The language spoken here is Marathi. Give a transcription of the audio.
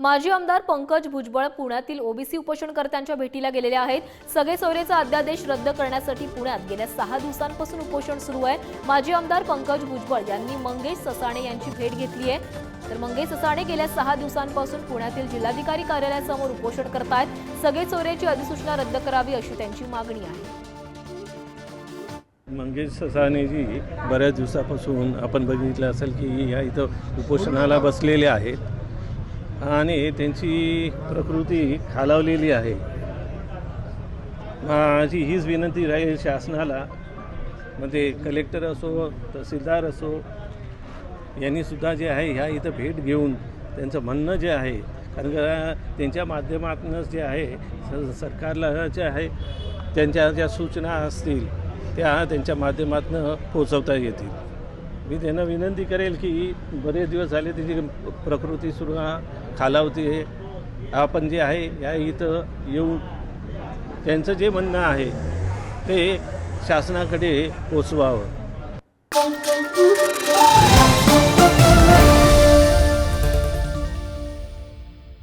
माजी आमदार पंकज भुजबळ पुण्यातील ओबीसी उपोषणकर्त्यांच्या भेटीला गेलेले आहेत. सगळे सोयरेचा अध्यादेश रद्द करण्यासाठी पुण्यात गेल्या सहा दिवसांपासून उपोषण सुरू आहे. माजी आमदार पंकज भुजबळ यांनी मंगेश ससाणे यांची भेट घेतली आहे. तर मंगेश ससाणे गेल्या सहा दिवसांपासून पुण्यातील जिल्हाधिकारी कार्यालयासमोर उपोषण करतायत. सगळे चोरेची अधिसूचना रद्द करावी अशी त्यांची मागणी आहे. मंगेश ससाणेजी बऱ्याच दिवसापासून आपण बघितलं असेल की या इथं उपोषणाला बसलेले आहेत. आणि त्यांची प्रकृती खालावलेली आहे. माझी हीच विनंती राहील शासनाला म्हणजे कलेक्टर असो तहसीलदार असो यांनीसुद्धा जे आहे ह्या इथं भेट घेऊन त्यांचं म्हणणं जे आहे कारण का त्यांच्या माध्यमातूनच जे आहे स सरकारला जे आहे त्यांच्या ज्या सूचना असतील त्या त्यांच्या माध्यमातून पोचवता येतील. मी त्यांना विनंती करेल की बरेच दिवस झाले त्याची प्रकृती सुरू खालावते आपण जे आहे या इथं येऊन त्यांचं जे म्हणणं आहे ते शासनाकडे पोचवावं.